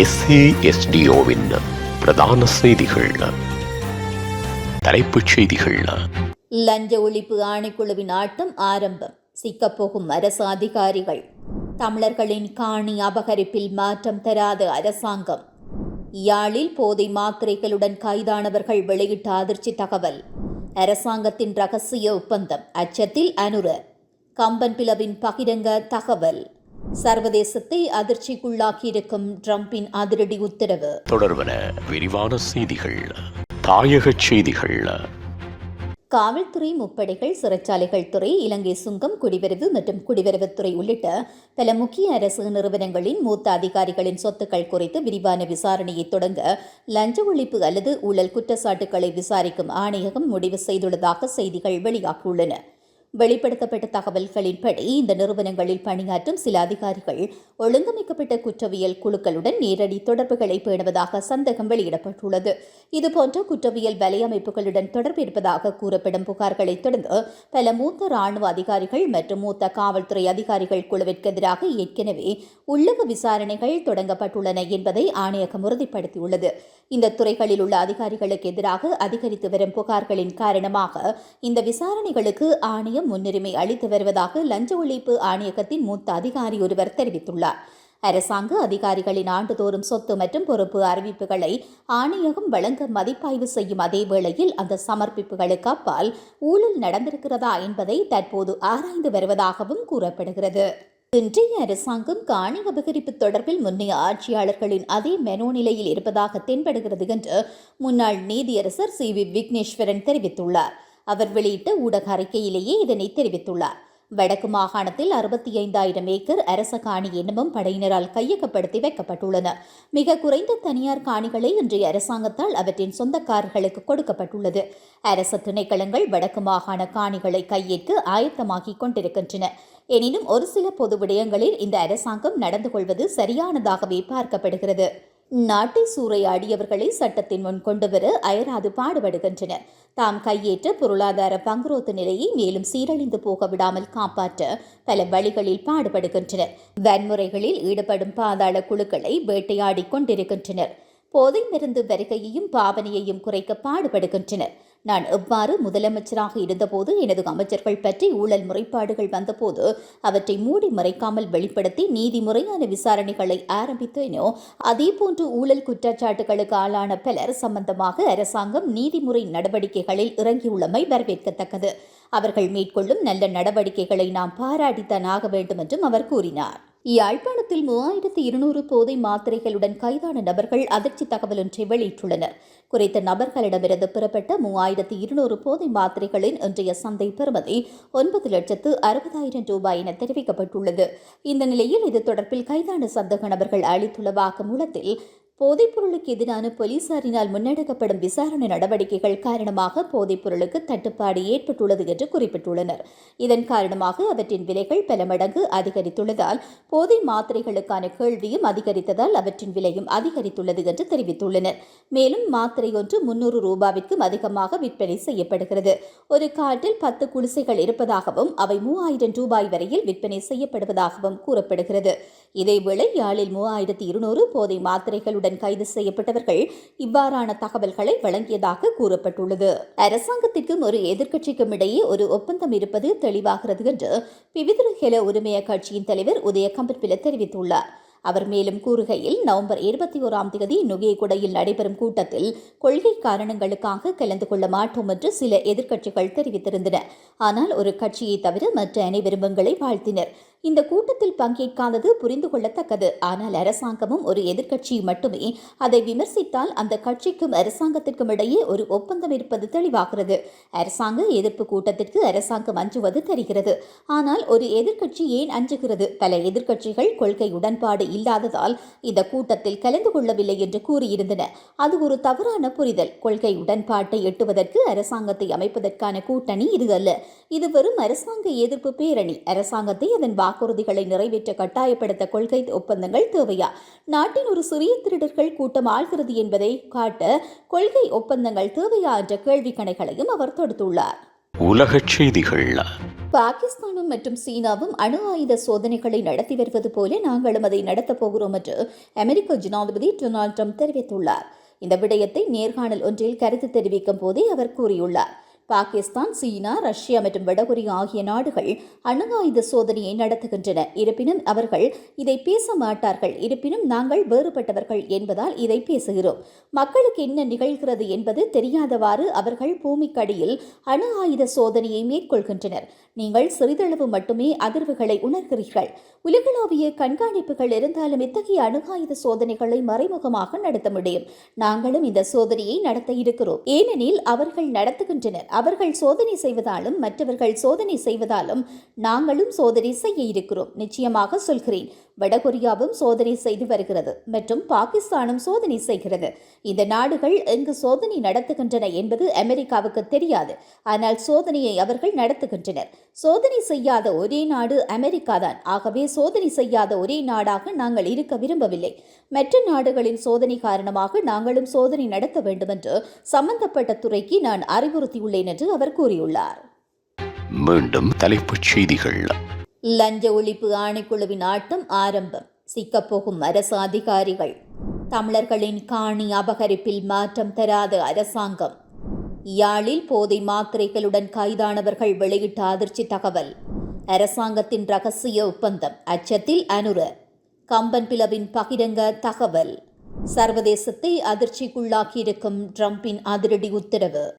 எஸ்ஏஎஸ்டிஓவின் பிரதான செய்திகள். தலைப்புச் செய்திகள். லஞ்ச ஒழிப்பு ஆணைக்குழுவின் ஆட்டம் ஆரம்பம். சிக்கப்போகும் அரசு அதிகாரிகள். தமிழர்களின் காணி அபகரிப்பில் மாற்றம் தராத அரசாங்கம். யாழில் போதை மாத்திரைகளுடன் கைதானவர்கள் வெளியிட்ட அதிர்ச்சி தகவல். அரசாங்கத்தின் ரகசிய ஒப்பந்தம். அச்சத்தில் அனுர. கம்பன் பிளவின் பகிரங்க தகவல். சர்வதேசத்தை அதிர்ச்சிக்குள்ளாக்கியிருக்கும் ட்ரம்பின் அதிரடி உத்தரவு. தொடர்வன விரிவான செய்திகள் தாயகச் செய்திகள். காவல்துறை முப்படைகள் சிறைச்சாலைகள் துறை இலங்கை சுங்கம் குடிவரவு மற்றும் குடிவரவுத்துறை உள்ளிட்ட பல முக்கிய அரசு நிறுவனங்களின் மூத்த அதிகாரிகளின் சொத்துக்கள் குறித்து விரிவான விசாரணையை தொடங்க லஞ்ச ஒழிப்பு அல்லது ஊழல் குற்றச்சாட்டுகளை விசாரிக்கும் ஆணையகம் முடிவு செய்துள்ளதாக செய்திகள் வெளியாகியுள்ளன. வெளிப்படுத்தப்பட்ட தகவல்களின்படி இந்த நிறுவனங்களில் பணியாற்றும் சில அதிகாரிகள் ஒழுங்கமைக்கப்பட்ட குற்றவியல் குழுக்களுடன் நேரடி தொடர்புகளை பேணுவதாக சந்தேகம் வெளியிடப்பட்டுள்ளது. இதுபோன்ற குற்றவியல் வலையமைப்புகளுடன் தொடர்பு இருப்பதாக கூறப்படும் புகார்களை தொடர்ந்து பல மூத்த ராணுவ அதிகாரிகள் மற்றும் மூத்த காவல்துறை அதிகாரிகள் குழுவிற்கு எதிராக ஏற்கனவே உள்ளக விசாரணைகள் தொடங்கப்பட்டுள்ளன என்பதை ஆணையகம் உறுதிப்படுத்தியுள்ளது. இந்த துறைகளில் உள்ள அதிகாரிகளுக்கு எதிராக அதிகரித்து வரும் புகார்களின் காரணமாக இந்த விசாரணைகளுக்கு ஆணையம் முன்னுரிமை அளித்து வருவதாக லஞ்ச ஒழிப்பு ஆணையகத்தின் மூத்த அதிகாரி ஒருவர் தெரிவித்துள்ளார். அரசாங்க அதிகாரிகளின் ஆண்டுதோறும் சொத்து மற்றும் பொறுப்பு அறிவிப்புகளை ஆணையகம் வழங்க மதிப்பாய்வு செய்யும் அதே வேளையில் அந்த சமர்ப்பிப்புகளுக்கு அப்பால் ஊழல் நடந்திருக்கிறதா என்பதை தற்போது ஆராய்ந்து வருவதாகவும் கூறப்படுகிறது. இன்றைய அரசாங்கம் காணி அபகரிப்பு தொடர்பில் முன்னைய ஆட்சியாளர்களின் அதே மெனோநிலையில் இருப்பதாக தென்படுகிறது என்று முன்னாள் நீதியரசர் சி வி விக்னேஸ்வரன் தெரிவித்துள்ளார். அவர் வெளியிட்ட ஊடக அறிக்கையிலேயே இதனை தெரிவித்துள்ளார். வடக்கு மாகாணத்தில் அறுபத்தி ஐந்தாயிரம் ஏக்கர் அரச காணி என்னமும் படையினரால் கையகப்படுத்தி வைக்கப்பட்டுள்ளன. மிக குறைந்த தனியார் காணிகளை இன்றைய அரசாங்கத்தால் அவற்றின் சொந்தக்காரர்களுக்கு கொடுக்கப்பட்டுள்ளது. அரச திணைக்களங்கள் வடக்கு மாகாண காணிகளை கையேற்க ஆயத்தமாகிக் கொண்டிருக்கின்றன. எனினும் ஒரு சில பொது விடயங்களில் இந்த அரசாங்கம் நடந்து கொள்வது சரியானதாகவே பார்க்கப்படுகிறது. நாட்டை சூறையாடியவர்களை சட்டத்தின் முன் கொண்டுவர அயராது பாடுபடுகின்றனர். தாம் கையேற்ற பொருளாதார பங்குரோத்து நிலையை மேலும் சீரழிந்து போக விடாமல் காப்பாற்ற பல வழிகளில் பாடுபடுகின்றனர். வன்முறைகளில் ஈடுபடும் பாதாள குழுக்களை வேட்டையாடிக் கொண்டிருக்கின்றனர். போதை மருந்து வருகையையும் பாவனையையும் குறைக்க பாடுபடுகின்றனர். நான் எவ்வாறு முதலமைச்சராக இருந்தபோது எனது அமைச்சர்கள் பற்றி ஊழல் முறைப்பாடுகள் வந்தபோது அவற்றை மூடி மறைக்காமல் வெளிப்படுத்தி நீதிமுறையான விசாரணைகளை ஆரம்பித்தேனோ அதேபோன்று ஊழல் குற்றச்சாட்டுகளுக்கு ஆளான பலர் சம்பந்தமாக அரசாங்கம் நீதிமுறை நடவடிக்கைகளில் இறங்கியுள்ளமை வரவேற்கத்தக்கது. அவர்கள் மேற்கொள்ளும் நல்ல நடவடிக்கைகளை நாம் பாராட்டித்தான் ஆக வேண்டும் என்றும் அவர் கூறினார். யாழ்ப்பாணத்தில் மூவாயிரத்து இருநூறு போதை மாத்திரைகளுடன் கைதான நபர்கள் அதிர்ச்சி தகவல் ஒன்றை வெளியிட்டுள்ளனர். குறித்த நபர்களிடமிருந்து பெறப்பட்ட மூவாயிரத்து இருநூறு போதை மாத்திரைகளின் இன்றைய சந்தை பெறுமதி ஒன்பது லட்சத்து அறுபதாயிரம் ரூபாய் என தெரிவிக்கப்பட்டுள்ளது. இந்த நிலையில் இது தொடர்பில் கைதான சந்தேக நபர்கள் அளித்துள்ள வாக்குமூலத்தில் போதைப்பொருளுக்கு எதிரான போலீசாரினால் முன்னெடுக்கப்படும் விசாரணை நடவடிக்கைகள் காரணமாக போதைப்பொருளுக்கு தட்டுப்பாடு ஏற்பட்டுள்ளது என்று குறிப்பிட்டுள்ளனர். இதன் காரணமாக அவற்றின் விலைகள் பல மடங்கு அதிகரித்துள்ளதால் போதை மாத்திரைகளுக்கான கேள்வியும் அதிகரித்ததால் அவற்றின் விலையும் அதிகரித்துள்ளது என்று தெரிவித்துள்ளனர். மேலும் மாத்திரை ஒன்று முன்னூறு ரூபாவிற்கும் அதிகமாக விற்பனை செய்யப்படுகிறது. ஒரு காட்டில் பத்து குடிசைகள் இருப்பதாகவும் அவை மூவாயிரம் ரூபாய் வரையில் விற்பனை செய்யப்படுவதாகவும் கூறப்படுகிறது. இதேவேளை யாழில் மூவாயிரத்தி இருநூறு போதை மாத்திரைகளுடன் கைது செய்யப்பட்டவர்கள் இவ்வாறான தகவல்களை வழங்கியதாக கூறப்பட்டுள்ளது. அரசாங்கத்திற்கும் ஒரு எதிர்க்கட்சிக்கும் இடையே ஒரு ஒப்பந்தம் இருப்பது தெளிவாகிறது என்று பிவிதிரு ஹெல உரிமைய கட்சியின் தலைவர் உதயகம்பர்பில தெரிவித்துள்ளார். அவர் மேலும் கூறுகையில் நவம்பர் இருபத்தி ஓராம் தேதி நுகேகுடையில் நடைபெறும் கூட்டத்தில் கொள்கை காரணங்களுக்காக கலந்து கொள்ள மாட்டோம் என்று சில எதிர்க்கட்சிகள் தெரிவித்திருந்தன. ஆனால் ஒரு கட்சியை தவிர மற்ற அனைவரும் எங்களை வாழ்த்தினர். இந்த கூட்டத்தில் பங்கேற்காதது புரிந்து கொள்ளத்தக்கது. ஆனால் அரசாங்கமும் ஒரு எதிர்க்கட்சி மட்டுமே அதை விமர்சித்தால் அந்த கட்சிக்கும் அரசாங்கத்திற்கும் இடையே ஒரு ஒப்பந்தம் இருப்பது தெளிவாகிறது. அரசாங்க எதிர்ப்பு கூட்டத்திற்கு அரசாங்கம் அஞ்சுவது தெரிகிறது. ஆனால் ஒரு எதிர்க்கட்சி ஏன் அஞ்சுகிறது? பல எதிர்க்கட்சிகள் கொள்கை உடன்பாடு இல்லாததால் இந்த கூட்டத்தில் கலந்து கொள்ளவில்லை என்று கூறியிருந்தன. அது ஒரு தவறான புரிதல். கொள்கை உடன்பாட்டை எட்டுவதற்கு அரசாங்கத்தை அமைப்பதற்கான கூட்டணி இது அல்ல. இது வெறும் அரசாங்க எதிர்ப்பு பேரணி. அரசாங்கத்தை அதன் வாக்குறுதிகளை நிறைவேற்ற கட்டாயப்படுத்த கொள்கை ஒப்பந்தங்கள் தேவையா? நாட்டின் ஒரு சிறிய திருடர்கள் கூட்டம் ஆள்கிறது என்பதை காட்ட கொள்கை ஒப்பந்தங்கள் தேவையா என்ற கேள்வி கணைகளையும் அவர் தொடுத்துள்ளார். உலகச் செய்திகள். பாகிஸ்தானும் மற்றும் சீனாவும் அணு ஆயுத சோதனைகளை நடத்தி வருவது போல நாங்களும் அதை நடத்தப் போகிறோம் என்று அமெரிக்க ஜனாதிபதி டொனால்ட் ட்ரம்ப் தெரிவித்துள்ளார். இந்த விடயத்தை நேர்காணல் ஒன்றில் கருத்து தெரிவிக்கும் போதே அவர் கூறியுள்ளார். பாகிஸ்தான் சீனா ரஷ்யா மற்றும் வடகொரியா ஆகிய நாடுகள் அணு ஆயுத சோதனையை நடத்துகின்றன. இருப்பினும் அவர்கள் இதை பேச மாட்டார்கள். இருப்பினும் நாங்கள் வேறுபட்டவர்கள் என்பதால் இதை பேசுகிறோம். மக்களுக்கு என்ன நிகழ்கிறது என்பது தெரியாதவாறு அவர்கள் பூமிக்கடியில் அணு ஆயுத சோதனையை மேற்கொள்கின்றனர். நீங்கள் சிறிதளவு மட்டுமே அதிர்வுகளை உணர்கிறீர்கள். உலகளாவிய கண்காணிப்புகள் இருந்தாலும் இத்தகைய அணு ஆயுத சோதனைகளை மறைமுகமாக நடத்த முடியும். நாங்களும் இந்த சோதனையை நடத்த இருக்கிறோம். ஏனெனில் அவர்கள் நடத்துகின்றனர். அவர்கள் சோதனை செய்வதாலும் மற்றவர்கள் சோதனை செய்வதாலும் நாங்களும் சோதனை செய்ய இருக்கிறோம். நிச்சயமாக சொல்கிறேன். வடகொரியாவும் சோதனை செய்து வருகிறது மற்றும் பாகிஸ்தானும் சோதனை செய்கிறது. இந்த நாடுகள் எங்கு சோதனை நடத்துகின்றன என்பது அமெரிக்காவுக்கு தெரியாது. ஆனால் சோதனையை அவர்கள் நடத்துகின்றனர். சோதனை செய்யாத ஒரே நாடு அமெரிக்கா தான் ஆகவே சோதனை செய்யாத ஒரே நாடாக நாங்கள் இருக்க விரும்பவில்லை. மற்ற நாடுகளின் சோதனை காரணமாக நாங்களும் சோதனை நடத்த வேண்டும் என்று சம்பந்தப்பட்ட துறைக்கு நான் அறிவுறுத்தியுள்ளேன் என்று அவர் கூறியுள்ளார். மீண்டும் தலைப்புச் செய்திகள். லஞ்ச ஒழிப்பு ஆணைக்குழுவின் ஆட்டம் ஆரம்பம். சிக்கப்போகும் அரசு அதிகாரிகள். தமிழர்களின் காணி அபகரிப்பில் மாற்றம் தராத அரசாங்கம். யாழில் போதை மாத்திரைகளுடன் கைதானவர்கள் வெளியிட்ட அதிர்ச்சி தகவல். அரசாங்கத்தின் ரகசிய ஒப்பந்தம் அச்சத்தில் அனுர. கம்பன் பிளவின் பகிரங்க தகவல். சர்வதேசத்தை அதிர்ச்சிக்குள்ளாக்கியிருக்கும் ட்ரம்பின் அதிரடி உத்தரவு.